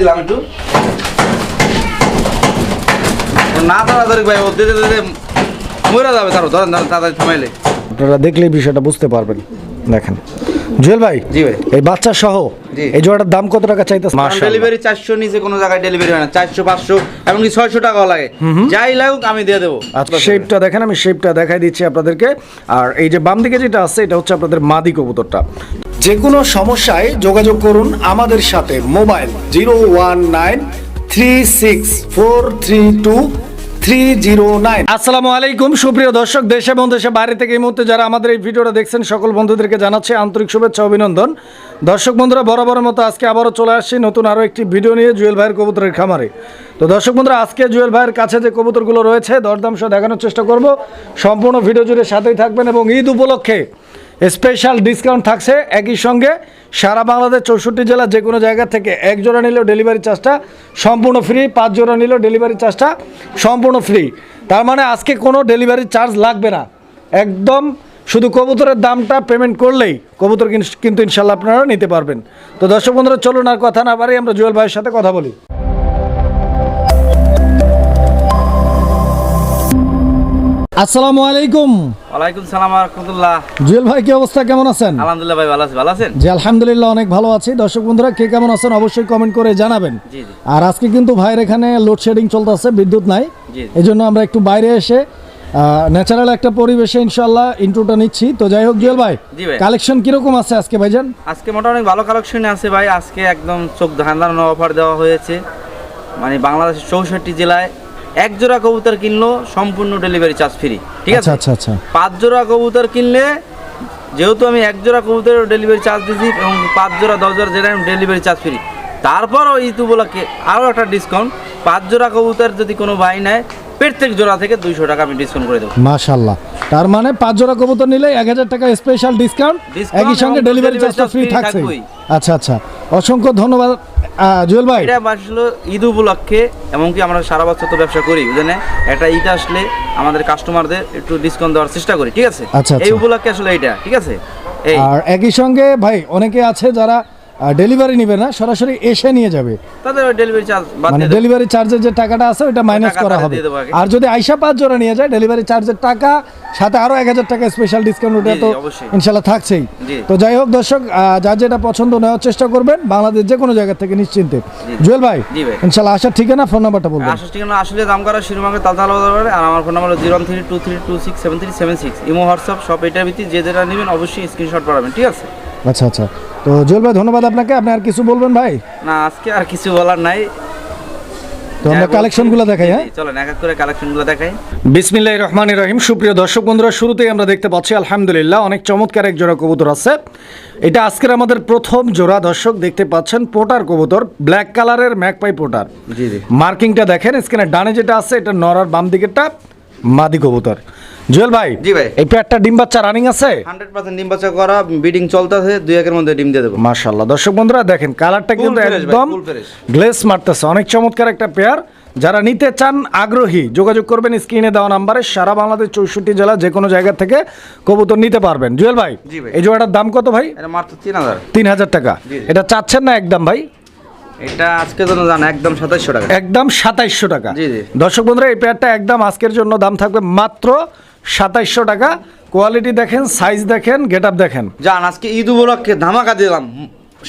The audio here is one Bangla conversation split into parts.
দিলাম একটু। না তাড়াতাড়ি ভাই ও দিতে দিতে মরে যাবে তারও ধরেন ধরেন তাড়াতাড়ি থামাইলে। আপনারা দেখলেই বিষয়টা বুঝতে পারবেন। দেখেন। জুয়েল ভাই জি ভাই। এই বাচ্চা সহ এই জোড়াটার দাম কত টাকা চাইতেছে ডেলিভারি চারশো নিচে কোনো জায়গায় ডেলিভারি হয় না চারশো পাঁচশো এমনকি ছয়শো টাকাও লাগে। যাই লাগুক আমি দিয়ে দেবো। আচ্ছা শেপটা দেখেন আমি শেপটা দেখাই দিচ্ছি আপনাদেরকে। আর এই যে বাম দিকে যেটা আছে এটা হচ্ছে আপনাদের মাদি কবুতরটা। যে কোনো সমস্যায় যোগাযোগ করুন আমাদের সাথে mobile zero one nine three six four three two three zero nine. আসসালামু আলাইকুম। সুপ্রিয় দর্শক, দেশে এবং দেশে বাইরে থেকে এই মুহূর্তে যারা আমাদের এই ভিডিওটা দেখছেন, সকল বন্ধুদেরকে জানাচ্ছে আন্তরিক শুভেচ্ছা অভিনন্দন। দর্শক বন্ধুরা, বরাবরের মতো আজকে আবারও চলে আসছি নতুন আরও একটি ভিডিও নিয়ে জুয়েল ভাইয়ের কবুতরের খামারে। তো দর্শক বন্ধুরা, আজকে জুয়েল ভাইয়ের কাছে যে কবুতরগুলো রয়েছে, দরদাম সহ দেখানোর চেষ্টা করব। সম্পূর্ণ ভিডিও জুড়ে সাথেই থাকবেন এবং ঈদ উপলক্ষে স্পেশাল ডিসকাউন্ট থাকছে একই সঙ্গে সারা বাংলাদেশ চৌষট্টি জেলা যে কোনো জায়গা থেকে এক জোড়া নিলেও ডেলিভারি চার্জটা সম্পূর্ণ ফ্রি, পাঁচ জোড়া নিলেও ডেলিভারি চার্জটা সম্পূর্ণ ফ্রি। তার মানে আজকে কোনো ডেলিভারি চার্জ লাগবে না। একদম শুধু কবুতরের দামটা পেমেন্ট করলেই কবুতর কিন- কিন্তু ইনশাল্লাহ আপনারা নিতে পারবেন। তো দর্শক বন্ধুরা, চলুন আর কথা না পারি আমরা জুয়েল ভাইয়ের সাথে কথা বলি। আসসালামু আলাইকুম। ওয়ালাইকুম সালাম রহমতুল্লাহ। জুয়েল ভাই কি অবস্থা? কেমন আছেন? আলহামদুলিল্লাহ ভাই ভালো আছি। ভালো আছেন? জি আলহামদুলিল্লাহ অনেক ভালো আছি। দর্শক বন্ধুরা কে কেমন আছেন অবশ্যই কমেন্ট করে জানাবেন। আর আজকে কিন্তু ভাইয়ের এখানে লোডশেডিং চলতেছে বিদ্যুৎ নাই। এই জন্য আমরা একটু বাইরে এসে ন্যাচারাল একটা পরিবেশে ইনশাল্লাহ ইন্ট্রোটা নিচ্ছি। তো যাই হোক জুয়েল ভাই ভাই। কালেকশন কীরকম আছে আজকে ভাইজান? আজকে মোটামুটি ভালো কালেকশন আছে ভাই। আজকে একদম চোখ ধান্দানো অফার দেওয়া হয়েছে। মানে বাংলাদেশের চৌষট্টি জেলায় এক জোড়া কবুতর কিনলো সম্পূর্ণ ডেলিভারি চার্জ ফ্রি ঠিক আছে? আচ্ছা আচ্ছা। আচ্ছা পাঁচ জোড়া কবুতর কিনলে যেহেতু আমি এক জোড়া কবুতরের ডেলিভারি চার্জ দিছি এবং পাঁচ জোড়া দশ জোড়া যেটা আমি ডেলিভারি চার্জ ফ্রি তারপরও ঈদ উপলক্ষে আরও একটা ডিসকাউন্ট পাঁচ জোড়া কবুতর যদি কোনো ভাই নেয় প্রত্যেক জোড়া থেকে দুইশো টাকা আমি ডিসকাউন্ট করে দেবো। মাশাল্লাহ তার মানে পাঁচ জোড়া কবুতর নিলে এক হাজার টাকা স্পেশাল ডিসকাউন্ট একই সঙ্গে ডেলিভারি চার্জটা ফ্রি থাকছে আচ্ছা আচ্ছা। অসংখ্য ধন্যবাদ জুয়েল ভাই। এটা আসলে ঈদ উপলক্ষে এমনকি আমরা সারা বছর তো ব্যবসা করি বুঝলেন একটা ঈদ আসলে আমাদের কাস্টমারদের একটু ডিসকাউন্ট দেওয়ার চেষ্টা করি ঠিক আছে? আচ্ছা, আচ্ছা। এই উপলক্ষে আসলে এটা ঠিক আছে? আর একই সঙ্গে ভাই অনেকে আছে যারা ডেলিভারি নিবে না সরাসরি এসে নিয়ে যাবে। তাদের ডেলিভারি চার্জ মানে ডেলিভারি চার্জের যে টাকাটা আছে ওটা মাইনাস করা হবে। আর যদি আইসা পাঁচ জোড়া নিয়ে যায় ডেলিভারি চার্জের টাকা সাথে আরও এক হাজার টাকা স্পেশাল ডিসকাউন্ট ওটা তো ইনশাল্লাহ থাকছেই। তো যাই হোক দর্শক যার যেটা পছন্দ নেওয়ার চেষ্টা করবেন বাংলাদেশ যে কোনো জায়গা থেকে নিশ্চিন্তে। জুয়েল ভাই ইনশাল্লাহ আসার ঠিকানা ফোন নাম্বারটা বলবেন। আসার ঠিকানা আসলে দাম করা শিরোমাকে তালতাল বাজারে আর আমার phone number zero three two three two six seven three seven six imo WhatsApp সব এটার ভিত্তি যে যেটা নেবেন অবশ্যই স্ক্রিনশট পাঠাবেন ঠিক আছে? আচ্ছা আচ্ছা। তো জুয়েল ভাই ধন্যবাদ আপনাকে। আপনি আর কিছু বলবেন ভাই? না আজকে আর কিছু বলার নাই। তো আমরা কালেকশনগুলো দেখাই হ্যাঁ? জি, চলেন এক এক করে কালেকশনগুলো দেখাই। বিসমিল্লাহ রহমান রহিম। সুপ্রিয় দর্শক বন্ধুরা শুরুতেই আমরা দেখতে পাচ্ছি আলহামদুলিল্লাহ অনেক চমৎকার এক জোড়া কবুতর আছে। এটা আজকের আমাদের প্রথম জোড়া দর্শক দেখতে পাচ্ছেন পোটার কবুতর ব্ল্যাক কালারের ম্যাকপাই পোটার। জি জি। মার্কিংটা দেখেন স্ক্রিনে ডানে যেটা আছে এটা নরার বাম দিকেরটা মাদি কবুতর। জুয়েল ভাই জি ভাই। এই পেয়ারটা ডিম বাচ্চা রানিং আছে? হান্ড্রেড পার্সেন্ট ডিম বাচ্চা করা বিডিং চলতেছে দুই একের মধ্যে ডিম দিয়ে দেবো। মাশাল্লাহ দর্শক বন্ধুরা দেখেন কালারটা কিন্তু একদম গ্লেস মারতেছে। অনেক চমৎকার একটা পেয়ার। যারা নিতে চান আগ্রহী যোগাযোগ করবেন স্ক্রিনে দেওয়া নাম্বারে। সারা বাংলাদেশ চৌষট্টি জেলা যে কোনো জায়গা থেকে কবুতর নিতে পারবেন। জুয়েল ভাই এই জোড়াটার দাম কত ভাই? মাত্র তিন হাজার। তিন হাজার টাকা। এটা চাচ্ছেন না একদম ভাই? এটা আজকে জন্য জান একদম সাতাইশশো টাকা। একদম সাতাইশশো টাকা। দর্শক বন্ধুরা এই পেয়ারটা একদম আজকের জন্য দাম থাকবে মাত্র সাতাইশশো টাকা। কোয়ালিটি দেখেন সাইজ দেখেন গেট আপ দেখেন। জান আজকে ঈদ উপলক্ষে ধামাকা দিলাম।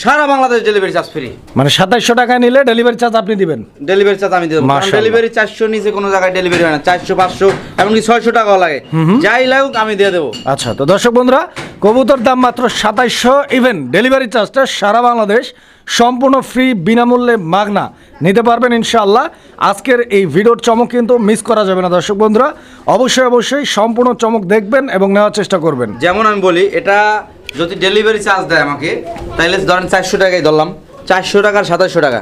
সারা বাংলাদেশ ডেলিভারি চার্জ ফ্রি। মানে সাতাইশশো টাকা নিলে ডেলিভারি চার্জ আপনি দিবেন। ডেলিভারি চার্জ আমি দেবো। ডেলিভারি চারশো নিচে কোনো জায়গায় ডেলিভারি হয় না। চারশো পাঁচশো এমনকি ছয়শো টাকাও লাগে। যাই লাগুক আমি দিয়ে দেবো। আচ্ছা তো দর্শক বন্ধুরা কবুতর দাম মাত্র সাতাইশশো ইভেন ডেলিভারি চার্জটা সারা বাংলাদেশ। সম্পূর্ণ ফ্রি বিনামূল্যে মাগনা নিতে পারবেন ইনশাআল্লাহ। আজকের এই ভিডিওর চমক কিন্তু মিস করা যাবে না দর্শক বন্ধুরা। অবশ্যই অবশ্যই সম্পূর্ণ চমক দেখবেন এবং নেওয়ার চেষ্টা করবেন। যেমন আমি বলি এটা যদি ডেলিভারি চার্জ দেয় আমাকে তাহলে ধরেন চারশো টাকায় ধরলাম চারশো টাকা আর সাতাশশো টাকা।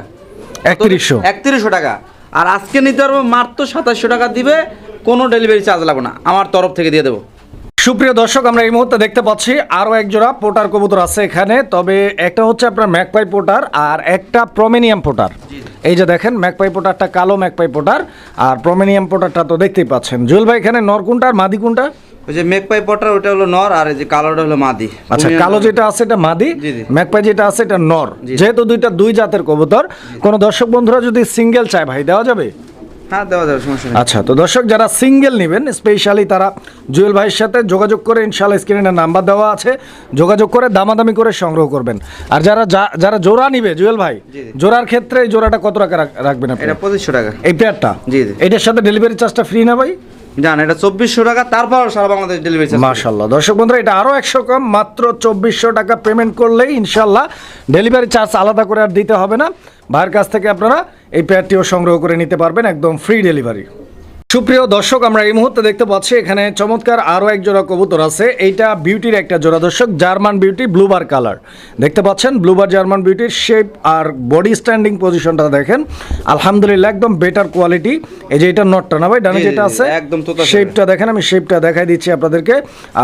একত্রিশশো। একত্রিশশো টাকা। আর আজকে নিতে পারব মাত্র সাতাশশো টাকা দিবে কোনো ডেলিভারি চার্জ লাগবে না। আমার তরফ থেকে দিয়ে দেবো। সুপ্রিয় দর্শক আমরা এই মুহূর্তে দেখতে পাচ্ছি আরও একজোড়া পোটার কবুতর আছে এখানে। তবে একটা হচ্ছে আপনার ম্যাকপাই পোটার আর একটা প্রমেনিয়াম পোটার। এই যে দেখেন ম্যাকপাই পোটারটা কালো ম্যাকপাই পোটার আর প্রমেনিয়াম পোটারটা তো দেখতেই পাচ্ছেন। জুয়েল ভাই এখানে নর কোনটা আর মাদি কোনটা? ওই যে মেকপাই পটার ওটা হলো নর আর এই যে কালোটা হলো মাদি। আচ্ছা কালো যেটা আছে এটা মাদি। ম্যাকপাই যেটা আছে এটা নর। যেহেতু দুইটা দুই জাতের কবুতর কোন দর্শক বন্ধুরা যদি সিঙ্গেল চায় ভাই দেওয়া যাবে? হ্যাঁ দেওয়া যাবে সমস্যা নেই। আচ্ছা তো দর্শক যারা সিঙ্গেল নেবেন স্পেশালি তারা জুয়েল ভাইয়ের সাথে যোগাযোগ করে ইনশাল্লাহ স্ক্রিনে নাম্বার দেওয়া আছে। যোগাযোগ করে দামাদামি করে সংগ্রহ করবেন। আর যারা যারা জোড়া নিবে জুয়েল ভাই। জোড়ার ক্ষেত্রে এই জোড়াটা কত টাকা রাখবেন আপনি? এটা পঁচিশশো টাকা। এই পেয়ারটা জি, জি। এটার সাথে ডেলিভারি চার্জটা ফ্রি না ভাই? জান, এটা চব্বিশশো টাকা তারপর সারা বাংলাদেশ ডেলিভারি মাশাল্লাহ দর্শক বন্ধুরা, এটা আরও একশো কম, মাত্র চব্বিশশো টাকা পেমেন্ট করলেই ইনশাল্লাহ ডেলিভারি চার্জ আলাদা করে আর দিতে হবে না। ভাইয়ের কাছ থেকে আপনারা এই প্যাডটিও সংগ্রহ করে নিতে পারবেন, একদম ফ্রি ডেলিভারি সুপ্রিয় দর্শক আমরা এই মুহূর্তে দেখতে পাচ্ছি এখানে চমৎকার আরও এক জোড়া কবুতর আছে। এইটা বিউটির একটা জোড়া দর্শক জার্মান বিউটি ব্লুবার কালার দেখতে পাচ্ছেন ব্লুবার জার্মান বিউটির শেপ আর বডি স্ট্যান্ডিং পজিশনটা দেখেন। আলহামদুলিল্লাহ একদম বেটার কোয়ালিটি এই যে এটা নটটা না ভাই ডানে যেটা আছে একদম শেপ শেপটা দেখেন আমি শেপটা দেখাই দিচ্ছি আপনাদেরকে।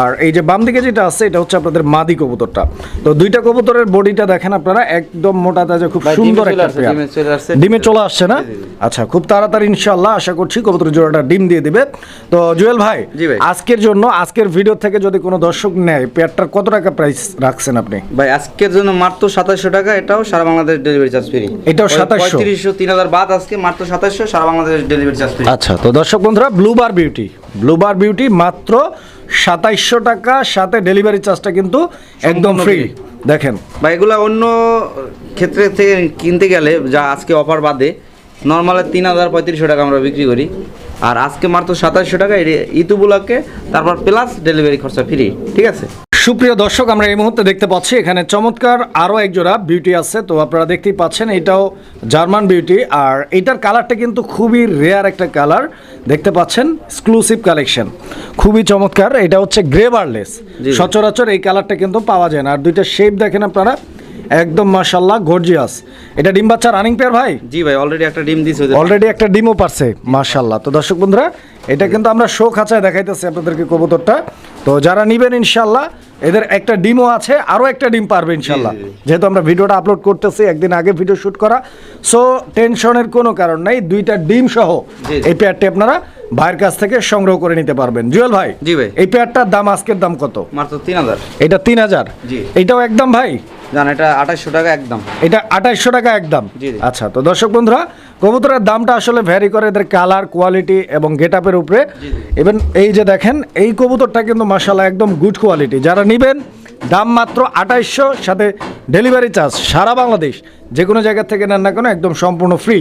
আর এই যে বাম দিকে যেটা আছে এটা হচ্ছে আপনাদের মাদি কবুতরটা। তো দুইটা কবুতরের বডিটা দেখেন আপনারা একদম মোটা তাজা খুব সুন্দর একটা ডিমে চলে আসছে। ডিমে চলে আসছে না। আচ্ছা খুব তাড়াতাড়ি ইনশাল্লাহ আশা করছি কবুতরের জোড়াটা ডিম দিয়ে দিবে। তো জুয়েল ভাই আজকের জন্য আজকের ভিডিও থেকে যদি কোনো দর্শক নেয় পেয়ারটার কত টাকা প্রাইস রাখছেন আপনি? ভাই আজকের জন্য মাত্র সাতাশশো টাকা এটাও সারা বাংলাদেশ ডেলিভারি চার্জ ফ্রি এটাও 2700 পঁয়ত্রিশশো তিন হাজার বাদ আজকে মাত্র সাতাশশো সারা বাংলাদেশ ডেলিভারি চার্জ ফ্রি আচ্ছা তো দর্শক বন্ধুরা ব্লুবার বিউটি ব্লুবার বিউটি মাত্র সাতাইশশো টাকা সাথে ডেলিভারি চার্জটা কিন্তু একদম ফ্রি দেখেন। বা এগুলো অন্য ক্ষেত্রে থেকে কিনতে গেলে যা আজকে অফার বাদে নর্মালে তিন হাজার পঁয়ত্রিশশো টাকা আমরা বিক্রি করি। আর আজকে মাত্র সাতাশশো টাকা ইতুবুলাকে তারপর প্লাস ডেলিভারি খরচা ফ্রি ঠিক আছে? সুপ্রিয় দর্শক আমরা এই মুহূর্তে দেখতে পাচ্ছি এখানে চমৎকার আরও একজোড়া বিউটি আছে। তো আপনারা দেখতেই পাচ্ছেন এটাও জার্মান বিউটি আর এটার কালারটা কিন্তু খুবই রেয়ার একটা কালার দেখতে পাচ্ছেন এক্সক্লুসিভ কালেকশন খুবই চমৎকার এটা হচ্ছে গ্রে বার্লেস জি। সচরাচর এই কালারটা কিন্তু পাওয়া যায় না। আর দুইটা শেপ দেখেন আপনারা। একদম মাশাল্লাহ গর্জিয়াস এটা ডিম বাচ্চা রানিং পেয়ার ভাই? জি ভাই অলরেডি একটা ডিম দিয়েছে অলরেডি একটা ডিমও পারছে মাশাল্লাহ তো দর্শক বন্ধুরা এটা কিন্তু আমরা শো খাঁচায় দেখাইতেছি আপনাদেরকে কবুতরটা। তো যারা নিবেন ইনশাল্লাহ এদের একটা ডিমও আছে আরও একটা ডিম পারবে ইনশাল্লাহ। যেহেতু আমরা ভিডিওটা আপলোড করতেছি একদিন আগে ভিডিও শ্যুট করা। সো টেনশনের কোনো কারণ নেই দুইটা ডিম সহ। এই পেয়ারটি আপনারা ভাইয়ের কাছ থেকে সংগ্রহ করে নিতে পারবেন। জুয়েল ভাই জি ভাই। এই পেয়ারটার দাম আজকের দাম কত? মাত্র তিন হাজার। এটা তিন হাজার। এটাও একদম ভাই জান এটা আঠাশশো টাকা একদম। এটা আঠাইশশো টাকা একদম। আচ্ছা তো দর্শক বন্ধুরা কবুতরের দামটা আসলে ভ্যারি করে এদের কালার কোয়ালিটি এবং গেট আপের উপরে। ইভেন এই যে দেখেন এই কবুতরটা কিন্তু মাসাল্লাহ একদম গুড কোয়ালিটি যারা নেবেন দাম মাত্র আঠাইশশো সাথে ডেলিভারি চার্জ সারা বাংলাদেশ। যে কোনো জায়গা থেকে নেন না কেন একদম সম্পূর্ণ ফ্রি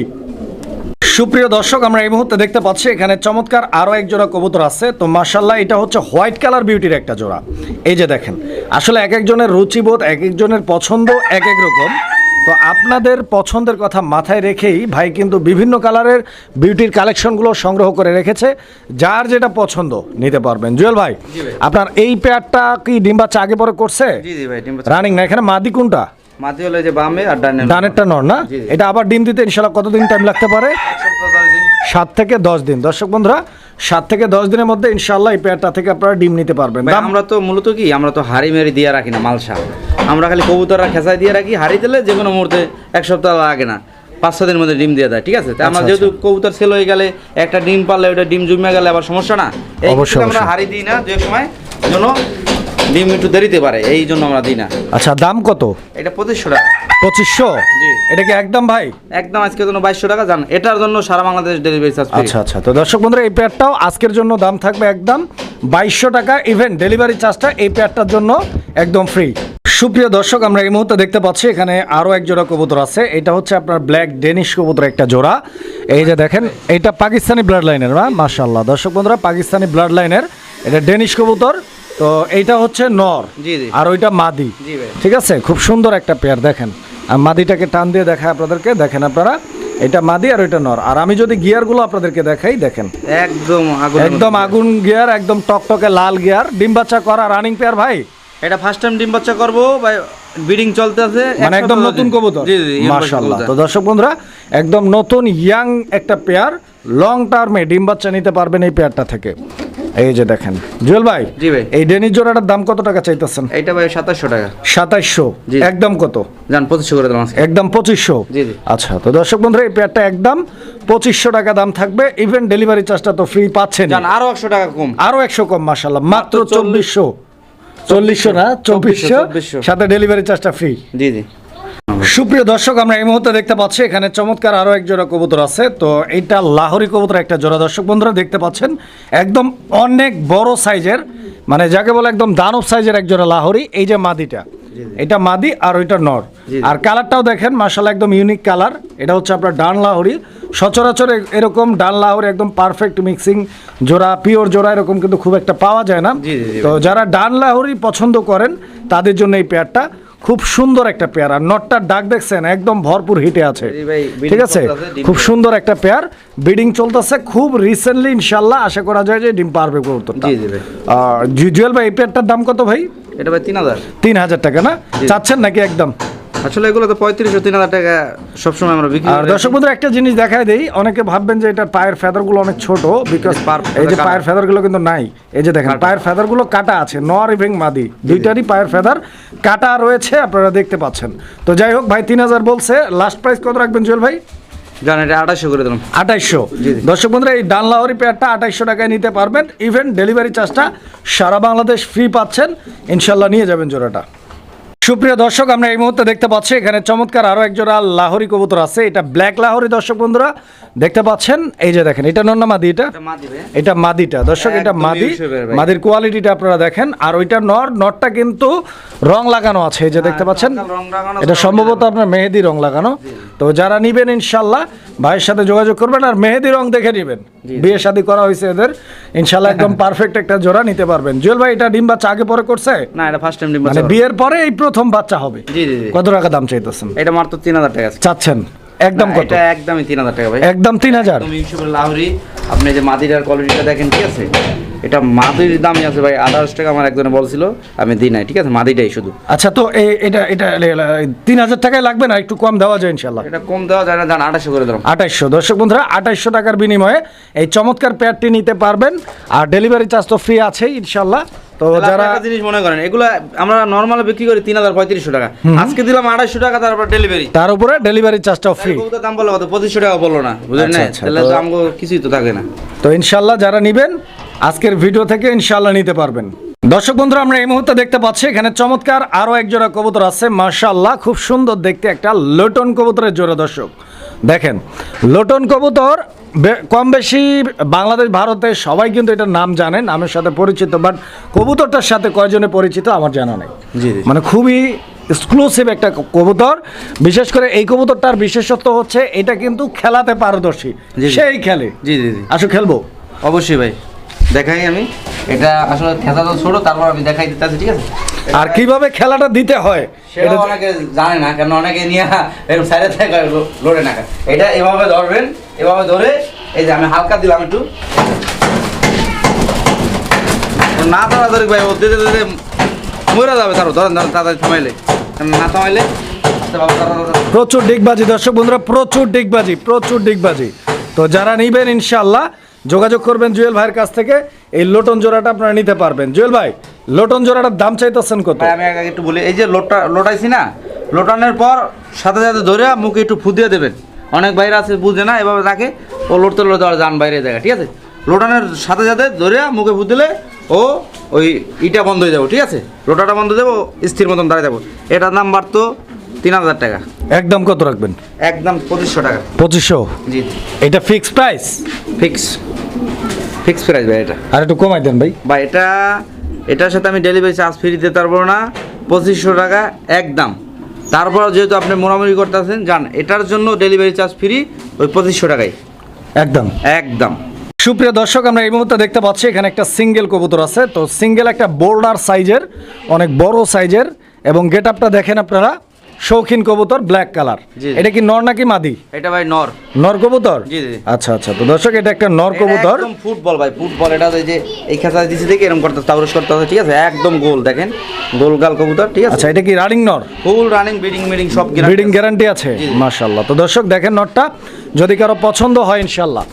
সুপ্রিয় দর্শক আমরা এই মুহূর্তে দেখতে পাচ্ছি এখানে চমৎকার আরও এক জোড়া কবুতর আছে। তো মার্শাল্লাহ এটা হচ্ছে হোয়াইট কালার বিউটির একটা জোড়া। এই যে দেখেন আসলে এক একজনের রুচিবোধ এক একজনের পছন্দ এক এক রকম। তো আপনাদের পছন্দের কথা মাথায় রেখেই ভাই কিন্তু বিভিন্ন কালারের বিউটির কালেকশনগুলো সংগ্রহ করে রেখেছে। যার যেটা পছন্দ নিতে পারবেন। জুয়েল ভাই আপনার এই পেয়ারটা কি ডিম বাচ্চা আগে পরে করছে? রানিং না? এখানে মাদি কোনটা? মাঝে হলো যে বামে আর ডানে ডানেরটা নর না। এটা আবার ডিম দিতে ইনশাল্লাহ কতদিন টাইম লাগতে পারে। সাত থেকে দশ দিন। দর্শক বন্ধুরা সাত থেকে দশ দিনের মধ্যে ইনশাল্লাহ এই পেয়ারটা থেকে আপনারা ডিম নিতে পারবেন। আমরা তো মূলত কি? আমরা তো হাড়ি মেরি দিয়ে রাখি না মালসা। আমরা খালি কবুতররা খেসাই দিয়ে রাখি। হাড়ি দিলে যে কোনো মুহূর্তে এক সপ্তাহ লাগে না। পাঁচ ছ দিনের মধ্যে ডিম দিয়ে দেয় ঠিক আছে? আমরা আচ্ছা, যেহেতু কবুতর সেল হয়ে গেলে একটা ডিম পারলে ওটা ডিম জমে গেলে আবার সমস্যা না। এই অবশ্যই, আমরা। হাড়ি দিই না যে সময়। যেন ডিম একটু দেরিতে পারে এই জন্য আমরা দিই না। আচ্ছা দাম কত? এটা পঁচিশশো টাকা। পঁচিশশো? জি। এটা কি একদম ভাই? একদম আজকের জন্য বাইশশো টাকা জান এটার জন্য সারা বাংলাদেশ ডেলিভারি চার্জ আচ্ছা আচ্ছা। তো দর্শক বন্ধুরা এই পেয়ারটাও আজকের জন্য দাম থাকবে একদম বাইশশো টাকা। ইভেন ডেলিভারি চার্জটা এই পেয়ারটার জন্য একদম ফ্রি সুপ্রিয় দর্শক আমরা এই মুহূর্তে দেখতে পাচ্ছি এখানে আরও এক জোড়া কবুতর আছে। এটা হচ্ছে আপনার ব্ল্যাক ডেনিশ কবুতর একটা জোড়া। এই যে দেখেন এটা পাকিস্তানি ব্লাড লাইনের না মাশাল্লাহ দর্শক বন্ধুরা পাকিস্তানি ব্লাড লাইনের এটা ডেনিশ কবুতর। তো এইটা হচ্ছে নর। আর ওইটা মাদি। ঠিক আছে? খুব সুন্দর একটা পেয়ার দেখেন। আর মাদিটাকে টান দিয়ে দেখায় আপনাদেরকে। দেখেন আপনারা এটা মাদি আর ওইটা নর। আর আমি যদি গিয়ারগুলো আপনাদেরকে দেখাই দেখেন। একদম আগুন একদম আগুন গিয়ার একদম টকটকে লাল গিয়ার। ডিম বাচ্চা করা রানিং পেয়ার ভাই। এটা ফার্স্ট টাইম ডিম বাচ্চা করব ভাই। বিডিং চলতে আছে মানে একদম নতুন কবুতর। জি জি মাশাআল্লাহ। তো দর্শক বন্ধুরা একদম নতুন ইয়াং একটা পেয়ার লং টার্মে ডিম বাচ্চা নিতে পারবেন এই পেয়ারটা থেকে। এই যে দেখেন। জুয়েল ভাই জি ভাই। এই ডেনির জোড়াটার দাম কত টাকা চাইতেছেন? এইটা ভাই সাতাশশো টাকা। সাতাইশশো জি। একদম কত? যান পঁচিশশো করে আজকে। একদম পঁচিশশো? জি, জি। আচ্ছা তো দর্শক বন্ধুরা এই পেয়ারটা একদম পঁচিশশো টাকা দাম থাকবে। ইভেন ডেলিভারি চার্জটা তো ফ্রি পাচ্ছেন যান আরও একশো টাকা কম। আরও একশো কম মাসাল্লাহ মাত্র চব্বিশশো। চল্লিশশো না চব্বিশশো। সাথে ডেলিভারি চার্জটা ফ্রি জি জি। সুপ্রিয় দর্শক আমরা এই মুহূর্তে দেখতে পাচ্ছি এখানে চমৎকার আরও এক জোড়া কবুতর আছে। তো এটা লাহোরি কবুতর একটা জোড়া দর্শক বন্ধুরা দেখতে পাচ্ছেন একদম অনেক বড় সাইজের মানে যাকে বলে একদম দানব সাইজের এক জোড়া লাহোরি এই যে মাদিটা। এটা মাদি আর ওইটা নর। আর কালারটাও দেখেন মার্শাল একদম ইউনিক কালার। এটা হচ্ছে আপনার ডান লাহোরি। সচরাচর এরকম ডান লাহোরি একদম পারফেক্ট মিক্সিং জোড়া পিওর জোড়া এরকম কিন্তু খুব একটা পাওয়া যায় না। তো যারা ডান লাহোরি পছন্দ করেন তাদের জন্য এই পেয়ারটা খুব সুন্দর একটা পেয়ার। আর নটটার ডাক দেখছেন একদম ভরপুর হিটে আছে। ঠিক আছে? খুব সুন্দর একটা পেয়ার। ব্রিডিং চলতেছে খুব রিসেন্টলি ইনশাল্লাহ আশা করা যায় যে ডিম পারবে কবুতরটা জি, জি ভাই। জুয়েল ভাই এই পেয়ারটার দাম কত ভাই? এটা ভাই তিন হাজার। তিন হাজার টাকা না? চাচ্ছেন নাকি একদম? আসলে এগুলো তো পঁয়ত্রিশশো তিন হাজার টাকা সবসময় আমরা বিক্রি আর দর্শক বন্ধুরা একটা জিনিস দেখায় দেই অনেকে ভাববেন যে এটা পায়ের ফেদারগুলো অনেক ছোট বিকজ পায়ের এই যে পায়ের ফেদারগুলো কিন্তু নাই। এই যে দেখেন পায়ের ফেদারগুলো কাটা আছে নর এবং মাদি দুইটারই পায়ের ফেদার কাটা রয়েছে আপনারা দেখতে পাচ্ছেন। তো যাই হোক ভাই তিন হাজার বলছে লাস্ট প্রাইস কত রাখবেন জুয়েল ভাই? জান এটা আঠাশশো করে দিলাম। জি। দর্শক বন্ধুরা এই ডান লাহোরি পেয়ারটা আঠাইশশো টাকায় নিতে পারবেন ইভেন ডেলিভারি চার্জটা সারা বাংলাদেশ ফ্রি পাচ্ছেন ইনশাল্লাহ নিয়ে যাবেন জোড়াটা। সুপ্রিয় দর্শক আমরা এই মুহূর্তে দেখতে পাচ্ছি এখানে চমৎকার আরও এক জোড়া লাহোরি কবুতর আছে। এটা ব্ল্যাক লাহোরি দর্শক বন্ধুরা দেখতে পাচ্ছেন? এই যে দেখেন এটা নন্না মাদি এটা? এটা মাদিটা। দর্শক এটা মাদি। মাদির কোয়ালিটিটা আপনারা দেখেন। আর ওইটা নর নরটা কিন্তু রং লাগানো আছে এই যে দেখতে পাচ্ছেন? রং লাগানো এটা সম্ভবত আপনার মেহেদি রং লাগানো। তো যারা নিবেন ইনশাল্লাহ ভাইয়ের সাথে যোগাযোগ করবেন আর মেহেদি রং দেখে নেবেন। বিয়ে শাদী করা হয়েছে এদের। ইনশাল্লাহ একদম পারফেক্ট একটা জোড়া নিতে পারবেন। জুয়েল ভাই এটা ডিম বাচ্চা আগে পরে করছে? না এটা ফার্স্ট টাইম ডিম মানে বিয়ের পরে এই প্রথম বাচ্চা হবে। জি জি জি। কত টাকা দাম চাইতেছেন? এটা মাত্র তিন হাজার টাকা আছে। চাচ্ছেন? একদম না, কত? এটা একদমই তিন হাজার টাকা ভাই। একদম তিন হাজার? ইউসুফের লাহরি। আপনি যে মাদিরার কোয়ালিটিটা দেখেন ঠিক আছে? এটা মাদির দামই আছে ভাই। আঠারোশো টাকা আমার একজনে বলছিল আমি দিই নাই ঠিক আছে? মাদিটাই শুধু। আচ্ছা তো এটা এটা তিন হাজার টাকায় লাগবে না? একটু কম দেওয়া যায় ইনশাল্লাহ এটা কম দেওয়া যায় না জান আঠাশশো করে দিলাম। আঠাইশশো দর্শক বন্ধুরা আঠাশশো টাকার বিনিময়ে এই চমৎকার প্যাডটি নিতে পারবেন। আর ডেলিভারি চার্জ তো ফ্রি আছেই ইনশাল্লাহ তো যারা জিনিস মনে করেন এগুলো আমরা নর্মালি বিক্রি করি তিন হাজার পঁয়ত্রিশশো টাকা। আজকে দিলাম আড়াইশো টাকা তারপর ডেলিভারি তার উপরে ডেলিভারি চার্জটাও ফ্রি দাম বলল কত? পঁচিশশো টাকা বলল না বুঝলেন আচ্ছা, না? আচ্ছা, তাহলে দাম কিছুই তো থাকে না। তো ইনশাল্লাহ যারা নিবেন আজকের ভিডিও থেকে ইনশাল্লাহ নিতে পারবেন। দর্শক বন্ধুরা আমরা এই মুহূর্তে দেখতে পাচ্ছি এখানে চমৎকার আরও এক জোড়া কবুতর আছে মাশাআল্লাহ খুব সুন্দর দেখতে একটা লোটন কবুতরের জোড়া দর্শক। দেখেন লোটন কবুতর কম বেশি বাংলাদেশ ভারতে সবাই কিন্তু এটার নাম জানেন নামের সাথে পরিচিত বাট কবুতরটার সাথে কয়জনে পরিচিত আমার জানা নেই। মানে খুবই এক্সক্লুসিভ একটা কবুতর। বিশেষ করে এই কবুতরটার বিশেষত্ব হচ্ছে এটা কিন্তু খেলাতে পারদর্শী। সেই খেলে। জি জি জি। আসো খেলব। অবশ্যই ভাই। দেখাই আমি। এটা আসলে খেতা তো ছোট তারপর আমি দেখাই দিতে ঠিক আছে? আর কীভাবে খেলাটা দিতে হয়? সেটা অনেকে জানে না কারণ অনেকে নিয়ে এরকম সাইডে থেকে লড়ে না এটা এভাবে ধরবেন এভাবে ধরে এই যে আমি হালকা দিলাম একটু। না তাড়াতাড়ি ভাই ও দিতে দিতে মরে যাবে তারও ধরেন ধরেন তাড়াতাড়ি থামাইলে। না থামাইলে প্রচুর ডিগবাজি দর্শক বন্ধুরা প্রচুর ডিগবাজি প্রচুর ডিগবাজি। তো যারা নিবেন ইনশাআল্লাহ যোগাযোগ করবেন জুয়েল ভাইয়ের কাছ থেকে। এই লোটন জোড়াটা আপনারা নিতে পারবেন। জুয়েল ভাই, লোটন জোড়াটার দাম চাইতেছেন কত? আমি একটু বলি, এই যে লোটা, লোটাইছি না, লোটানোর পর সাথে সাথে ধরে মুখে একটু ফু দিয়ে দেবেন। অনেক বাইরে আছে, বুঝে না, এভাবে রাখে, ও লড়তে লড়তে আর যান বাইরে জায়গা, ঠিক আছে? লোটানোর সাথে সাথে ধরে মুখে ফু দিলে ও ওই ইটা বন্ধ হয়ে যাব, ঠিক আছে? লোটাটা বন্ধ হয়ে যাব স্থির মতন দাঁড়িয়ে যাব। এটার দাম বাড়তো তিন হাজার টাকা। একদম কত রাখবেন? একদম পঁচিশশো টাকা। পঁচিশশো? জি। এটা fix price fix fix price ভাই এটা। আর একটু কমাই দেন ভাই। বা এটা এটার সাথে আমি ডেলিভারি চার্জ ফ্রি দিতে পারব না। পঁচিশশো টাকা একদম। তারপর যেহেতু আপনি মোড়ামুড়ি করতেছেন যান এটার জন্য ডেলিভারি চার্জ ফ্রি ওই পঁচিশশো টাকাই। একদম। একদম। সুপ্রিয় দর্শক আমরা এই মুহূর্তে দেখতে পাচ্ছি এখানে একটা সিঙ্গেল কবুতর আছে। তো সিঙ্গেল একটা বোর্ডার সাইজের অনেক বড় সাইজের এবং গেট আপটা দেখেন আপনারা। শৌখিন কবুতর ব্ল্যাক কালার এটা কি নর নাকি মাদি? এটা ভাই নর। নর কবুতর? জি, জি। আচ্ছা আচ্ছা। তো দর্শক এটা একটা নর কবুতর। একদম ফুটবল ভাই ফুটবল। এটা যে এই খেসা দিছি দেখে এরকম করতে তাবরস করতে হবে ঠিক আছে? একদম গোল দেখেন। গোল গাল কবুতর ঠিক আছে? আচ্ছা এটা কি রানিং নর? ফুল রানিং ব্রিডিং মিডিং সব ব্রিডিং আছে। গ্যারান্টি আছে। মাশাল্লাহ তো দর্শক দেখেন নরটা। যদি কারও পছন্দ হয় ইনশাল্লাহ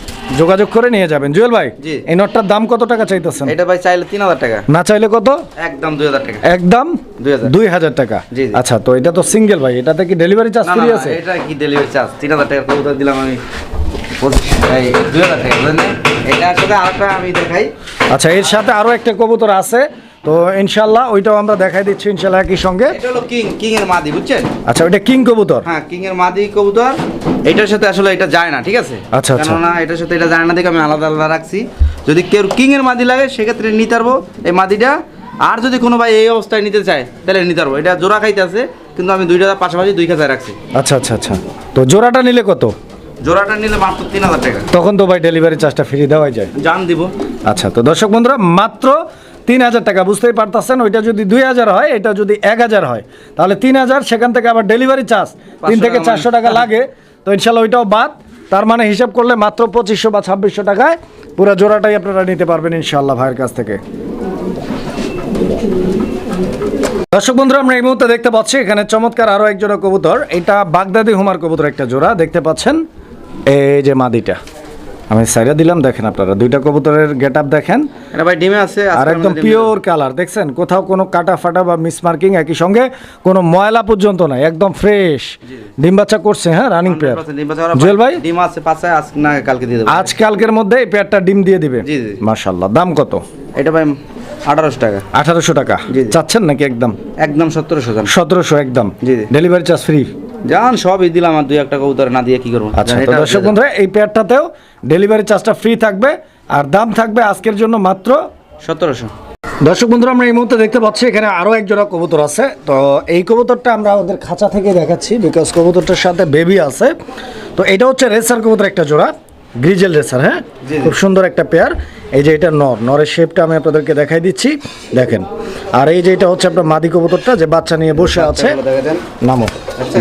যোগাযোগ করে নিয়ে যাবেন। জুয়েল ভাই এই নটটার দাম কত টাকা চাইতেছেন? এটা ভাই চাইলে তিন হাজার টাকা। না চাইলে কত? একদম দুই হাজার টাকা। একদম? 2000 দুই হাজার। টাকা। আচ্ছা তো এটা তো সিঙ্গেল ভাই এটাতে কি ডেলিভারি চার্জ ফ্রি আছে? এটা কি ডেলিভারি চার্জ তিন হাজার টাকা দিলাম আমি। দুই হাজার টাকা বুঝলেন না? আরেকটা আমি দেখাই। আচ্ছা এর সাথে আরও একটা কবুতর আছে। তো ইনশাল্লাহ ওইটাও আমরা দেখাই দিচ্ছি ইনশাল্লাহ একই সঙ্গে। এটা হলো কিং কিং এর মাদি বুঝছেন? আচ্ছা ওইটা কিং কবুতর? হ্যাঁ কিং এর মাদি কবুতর। এটার সাথে আসলে এটা যায় না ঠিক আছে? আচ্ছা, আচ্ছা। কেননা এটার সাথে এটা যায় না দেখে আমি আলাদা আলাদা রাখছি। যদি কেউ কিং এর মাদি লাগে সেক্ষেত্রে নিতে পারব এই মাদিটা। আর যদি কোনো ভাই এই অবস্থায় নিতে চায় তাহলে নিতে পারব। এটা জোড়া খাইতে আছে কিন্তু আমি দুইটা পাশাপাশি দুই খাঁচায় রাখছি। আচ্ছা আচ্ছা আচ্ছা। তো জোড়াটা নিলে কত? জোড়াটা নিলে মাত্র তিন হাজার টাকা। তখন তো ভাই ডেলিভারি চার্জটা ফ্রি দেওয়া যায়। জান দিব। আচ্ছা তো দর্শক বন্ধুরা মাত্র তিন হাজার টাকা বুঝতেই পারতেছেন ওইটা যদি দুই হাজার হয় এটা যদি এক হাজার হয় তাহলে তিন হাজার সেখান থেকে আবার ডেলিভারি চার্জ তিন থেকে চারশো টাকা লাগে। তো ইনশাল্লাহ ওইটাও বাদ। তার মানে হিসাব করলে মাত্র পঁচিশশো বা ছাব্বিশশো টাকায় পুরো জোড়াটাই আপনারা নিতে পারবেন ইনশাল্লাহ ভাইয়ের কাছ থেকে। দর্শক বন্ধুরা আমরা এই মুহূর্তে দেখতে পাচ্ছি এখানে চমৎকার আরও এক জোড়া কবুতর। এটা বাগদাদি হুমার কবুতর একটা জোড়া দেখতে পাচ্ছেন? এই যে মাদিটা আমি সাইডে দিলাম দেখেন আপনারা দুইটা কবুতরের গেট আপ দেখেন ভাই ডিমে আছে আর একদম পিওর কালার দেখছেন? কোথাও কোনো কাটা ফাটা বা মিসমার্কিং একই সঙ্গে কোনো ময়লা পর্যন্ত নাই একদম ফ্রেশ ডিম বাচ্চা করছে হ্যাঁ রানিং পেয়ার 100% ডিম আছে। ওরা জুয়েল ভাই? ডিম আছে পাঁচে আজ না কালকে দিয়ে দেবো। আজ কালকের মধ্যে এই পেয়ারটা ডিম দিয়ে দিবে। জি। দাম কত? এটা ভাই আঠারোশো টাকা। আঠারোশো টাকা। চাচ্ছেন নাকি একদম? একদম সতেরোশো সতেরোশো একদম। জি। ডেলিভারি চার্জ ফ্রি জান সবই দিলাম আর দুই একটা কবুতর না দিয়ে কি করব? আচ্ছা দর্শক বন্ধুরা এই পেয়ারটাতেও ডেলিভারি চার্জটা ফ্রি থাকবে আর দাম থাকবে আজকের জন্য মাত্র সতেরোশো। দর্শক বন্ধুরা আমরা এই মুহূর্তে দেখতে পাচ্ছি এখানে আরও এক জোড়া কবুতর আছে। তো এই কবুতরটা আমরা ওদের খাঁচা থেকে দেখাচ্ছি বিকজ কবুতরটার সাথে বেবি আছে। তো এটা হচ্ছে রেসার কবুতর একটা জোড়া গ্রিজেল রেসার হ্যাঁ। খুব সুন্দর একটা পেয়ার এই যে এটা নর নরের শেপটা আমি আপনাদেরকে দেখাই দিচ্ছি। দেখেন আর এই যে এটা হচ্ছে আপনার মাদি কবুতরটা যে বাচ্চা নিয়ে বসে আছে। নামো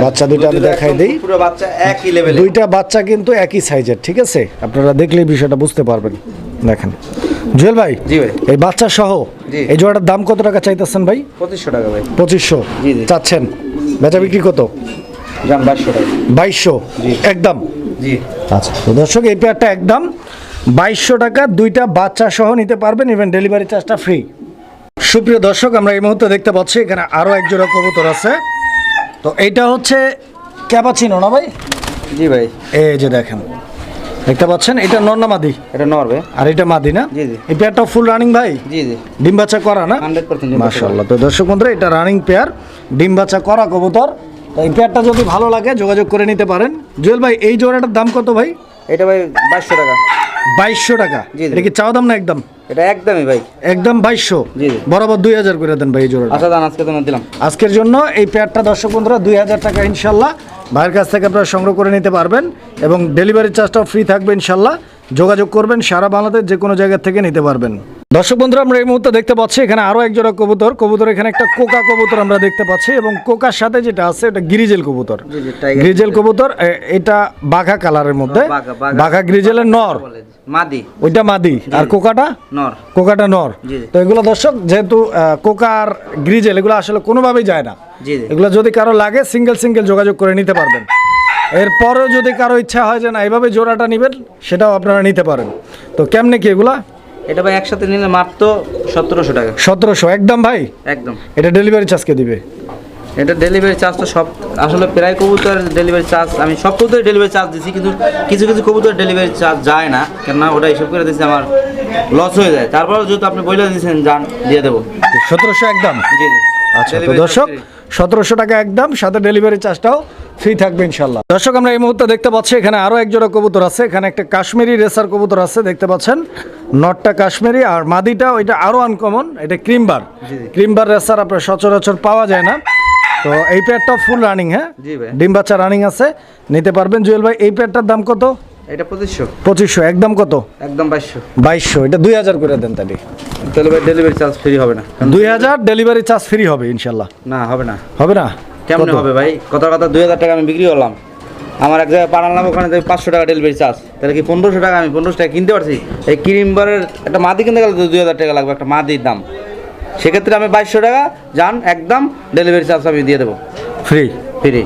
বাচ্চা দুইটা আমি দেখাই দিই। পুরো বাচ্চা একই লেভেলে দুইটা বাচ্চা কিন্তু একই সাইজের ঠিক আছে? আপনারা দেখলেই বিষয়টা বুঝতে পারবেন। দেখেন। জুয়েল ভাই জি ভাই। এই বাচ্চা সহ। এই জোড়াটার দাম কত টাকা চাইতেছেন ভাই? পঁচিশশো টাকা ভাই। পঁচিশশো। চাচ্ছেন। বেচা বিক্রি কত? বাইশশো একদম? জি। আচ্ছা দর্শক এই পেয়ারটা একদম বাইশশো টাকা দুইটা বাচ্চা সহ নিতে পারবেন ইভেন ডেলিভারি চার্জটা ফ্রি সুপ্রিয় দর্শক আমরা এই মুহূর্তে দেখতে পাচ্ছি এখানে আরও এক জোড়া কবুতর আছে। তো এইটা হচ্ছে ক্যাপাচিনো না ভাই? জি ভাই। এই যে দেখেন দেখতে পাচ্ছেন এটা নর না নর্নামাদি এটা নরবে আর এটা মাদি না? জি, জি। এই পেয়ারটা ফুল রানিং ভাই? জি জি। ডিম বাচ্চা করা না? 100% মাশাআল্লাহ। তো দর্শক বন্ধুরা এটা রানিং পেয়ার ডিম বাচ্চা করা কবুতর। তো এই পেয়ারটা যদি ভালো লাগে যোগাযোগ করে নিতে পারেন। জুয়েল ভাই এই জোড়াটার দাম কত ভাই? এটা ভাই বাইশশো টাকা। বাইশশো টাকা। এটা কি চাওয়া দাম না একদম? এটা একদমই ভাই। একদম বাইশশো। বরাবর দুই হাজার করে দেন ভাই জোড়াটা। আচ্ছা দান আজকে তোমার দিলাম। আজকের জন্য এই প্যাডটা দর্শক বন্ধুরা দুই হাজার টাকা ইনশাল্লাহ। ভাইয়ের কাছ থেকে আপনারা সংগ্রহ করে নিতে পারবেন এবং ডেলিভারি চার্জটাও ফ্রি থাকবে ইনশাল্লাহ। যোগাযোগ করবেন সারা বাংলাদেশ যে কোনো জায়গা থেকে নিতে পারবেন। দর্শক বন্ধুরা আমরা এই মুহূর্তে দেখতে পাচ্ছি এখানে আরও এক জোড়া কবুতর। কবুতর এখানে একটা কোকা কবুতর আমরা দেখতে পাচ্ছি এবং কোকার সাথে যেটা আছে এটা গিরিজেল কবুতর। গ্রিজেল কবুতর। এটা বাঘা কালারের মধ্যে। বাঘা, গ্রিজেলের নর। মাদি। ওইটা মাদি। আর কোকাটা? নর। কোকাটা নর। তো এগুলো দর্শক যেহেতু কোকার গ্রিজেল এগুলো আসলে কোনোভাবেই যায় না। এগুলো যদি কারও লাগে সিঙ্গেল সিঙ্গেল যোগাযোগ করে নিতে পারবেন। এরপরেও যদি কারও ইচ্ছা হয় যে না এইভাবে জোড়াটা নেবেন সেটাও আপনারা নিতে পারেন। তো কেমনে কি এগুলা? এটা ভাই একসাথে নিলে মাত্র সতেরোশো টাকা। সতেরোশো একদম ভাই? একদম। এটা ডেলিভারি চার্জকে দিবে? এটা ডেলিভারি চার্জ তো সব আসলে প্রায় কবুতর ডেলিভারি চার্জ আমি সব কবুতরের ডেলিভারি চার্জ দিচ্ছি কিন্তু কিছু কিছু কবুতর ডেলিভারি চার্জ যায় না কেননা ওটা হিসেব করে দিচ্ছি আমার লস হয়ে যায়। তারপর যেহেতু আপনি বলে দিয়েছেন যান দিয়ে দেবো। সতেরোশো একদম? জি জি। আচ্ছা দর্শক। সতেরোশো টাকা একদম সাথে ডেলিভারি চার্জটাও ফ্রি থাকবে ইনশাল্লাহ দর্শক আমরা এই মুহূর্তে দেখতে পাচ্ছি এখানে আরও একজোড়া কবুতর আছে এখানে একটা কাশ্মীরি রেসার কবুতর আছে দেখতে পাচ্ছেন। নটটা কাশ্মীরি আর মাদিটা ওইটা আরও আনকমন এটা ক্রিমবার। ক্রিমবার রেসার আপনার সচরাচর পাওয়া যায় না। তো এই পেয়ারটাও ফুল রানিং হ্যাঁ? ডিম বাচ্চা রানিং আছে। নিতে পারবেন জুয়েল ভাই এই পেয়ারটার দাম কত? এটা পঁচিশশো। পঁচিশশো একদম কত? একদম বাইশশো। বাইশশো এটা দুই হাজার করে দেন তাহলে। তাহলে ভাই ডেলিভারি চার্জ ফ্রি হবে না। দুই হাজার ডেলিভারি চার্জ ফ্রি হবে ইনশাল্লাহ। না হবে না। হবে না? কেমনে? হবে ভাই? কত কথা দুই হাজার টাকা আমি বিক্রি করলাম। আমার এক জায়গায় ওখানে পাঁচশো টাকা ডেলিভারি চার্জ তাহলে কি পনেরোশো টাকা আমি পনেরোশো টাকা কিনতে পারছি? এই ক্রিমবারের একটা মাদি কিনতে গেলে দুই হাজার টাকা লাগবে একটা মাদির দাম। সেক্ষেত্রে আমি বাইশশো টাকা যান একদম ডেলিভারি চার্জ আমি দিয়ে দেবো। Free free